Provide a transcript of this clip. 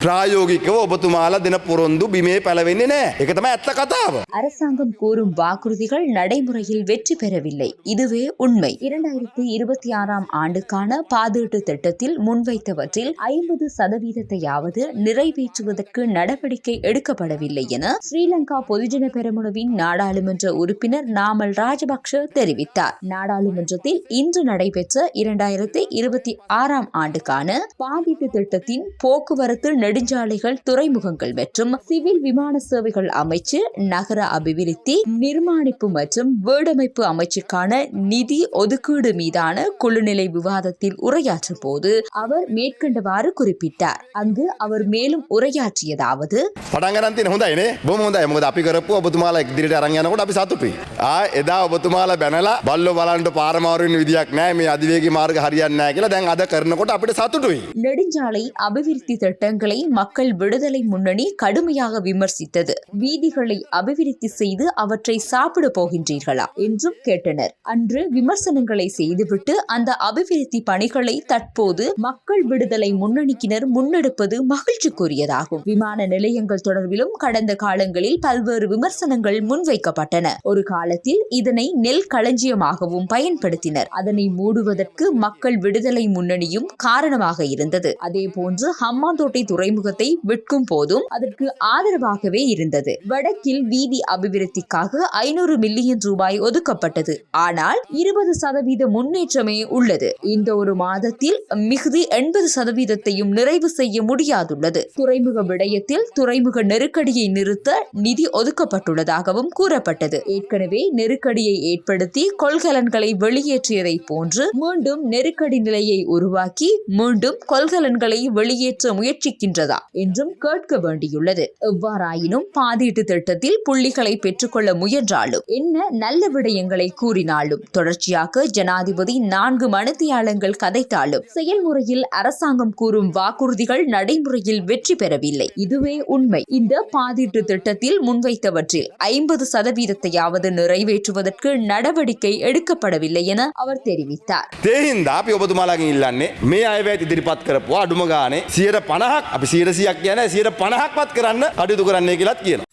ප්‍රායෝගිකව ඔබතුමාලා දෙන පොරොන්දු බිමේ පැලවෙන්නේ නෑ. එක තමයි ඇත්ත කතාව. அரசாங்கம் கூறும் வாக்குறுதிகள் நடைமுறையில் வெற்றி பெறவில்லை இதுவே உண்மை இரண்டாயிரத்தி இருபத்தி ஆறாம் ஆண்டுக்கான பாதீட்டு திட்டத்தில் முன்வைத்தவற்றில் ஐம்பது சதவீதத்தையாவது நிறைவேற்றுவதற்கு நடவடிக்கை எடுக்கப்படவில்லை என ஸ்ரீலங்கா பொதுஜன பெரமுனவின் நாடாளுமன்ற உறுப்பினர் நாமல் ராஜபக்ஷ தெரிவித்தார் நாடாளுமன்றத்தில் இன்று நடைபெற்ற இரண்டாயிரத்தி இருபத்தி ஆறாம் ஆண்டுக்கான பாதீட்டு திட்டத்தின் போக்குவரத்து நெடுஞ்சாலைகள் துறைமுகங்கள் மற்றும் சிவில் விமான சேவைகள் அமைச்சு நகர அபிவிருத்தி நிர்மாணிப்பு மற்றும் வீடமைப்பு அமைச்சுக்கான நிதி ஒதுக்கீடு மீதான குழுநிலை விவாதத்தில் உரையாற்றும் போது அவர் மேற்கண்டவாறு குறிப்பிட்டார். அங்கு அவர் மேலும் உரையாற்றியதாவது පටන් ගන්න තියෙන හොඳයිනේ. බොහොම හොඳයි. මොකද අපි කරපු ඔබතුමාලා ඉදිරියට අරන් යනකොට අපි සතුටුයි. ආ එදා ඔබතුමාලා බැනලා බල්ලෝ බලන්න පාරමාරු වෙන විදියක් නැහැ. මේ අධිවේගී මාර්ග හරියන්නේ නැහැ කියලා දැන් අද කරනකොට අපිට සතුටුයි. நெடுஞ்சாலை அபிவிருத்தி திட்டங்களை மக்கள் விடுதலை முன்னணி கடுமையாக விமர்சித்தது வீதிகளை அபிவிருத்தி செய்து அவற்றை சாப்பிட போகின்றீர்களா என்றும் கேட்டனர் அன்று விமர்சனங்களை செய்துவிட்டு அந்த அபிவிருத்தி பணிகளை தற்போது மக்கள் விடுதலை முன்னணிக்கினர் முன்னெடுப்பது மகிழ்ச்சிக்குரியதாகும் விமான நிலையங்கள் தொடர்பிலும் கடந்த காலங்களில் பல்வேறு விமர்சனங்கள் முன்வைக்கப்பட்டன ஒரு காலத்தில் இதனை நெல் களஞ்சியமாகவும் பயன்படுத்தினர். அதனை மூடுவதற்கு மக்கள் விடுதலை முன்னணியும் காரணமாக இருந்தது. அதே போன்று ஹம்மாந்தோட்டை துறைமுகத்தை விற்கும் போதும் அதற்கு ஆதரவாகவே இருந்தது. வடக்கில் வீதி அபிவிருத்திக்காக ஐநூறு மில்லியன் ரூபாய் ஒதுக்கப்பட்டது. ஆனால் இருபது சதவீத முன்னேற்றமே உள்ளது. இந்த ஒரு மாதத்தில் மிகுதி எண்பது சதவீதத்தையும் நிறைவு செய்ய முடியாதுள்ளது. துறைமுக விடயத்தில் துறைமுக நெருக்கடியை நிறுத்த நிதி ஒதுக்கப்பட்டுள்ளதாகவும் கூறப்பட்டது. ஏற்கனவே நெருக்கடியை ஏற்படுத்தி கொள்கலன்களை வெளியேற்றியதை போன்று மீண்டும் நெருக்கடி நிலையை உருவாக்கி மீண்டும் கொள்கலன்களை வெளியேற்ற முயற்சிக்கின்றதா என்றும் கேட்க வேண்டியுள்ளது. எவ்வாறாயினும் பாதீட்டு திட்டத்தில் புள்ளிகளை பெற்றுக்கொள்ள முயன்றாலும் என்ன நல்ல விடயங்களை கூறினாலும் தொடர்ச்சியாக ஜனாதிபதி நான்கு மனுத்தியாளங்கள் கதைத்தாலும் செயல்முறையில் அரசாங்கம் கூறும் வாக்குறுதிகள் நடைமுறையில் வெற்றி பெறவில்லை. இதுவே உண்மை. இந்த பாதீட்டு திட்டத்தில் முன்வைத்தவற்றில் ஐம்பது சதவீதத்தையாவது நிறைவேற்றுவதற்கு நடவடிக்கை எடுக்கப்படவில்லை என அவர் தெரிவித்தார் ඒ හින්දා අපි ඔබතුමාලාගෙන් ඉල්ලන්නේ මේ අයවැය ඉදිරිපත් කරපුවා අඩුම ගානේ 150ක් අපි 100ක් කියන 150ක්වත් කරන්න කටයුතු කරන්නයි කියලාත් කියනවා.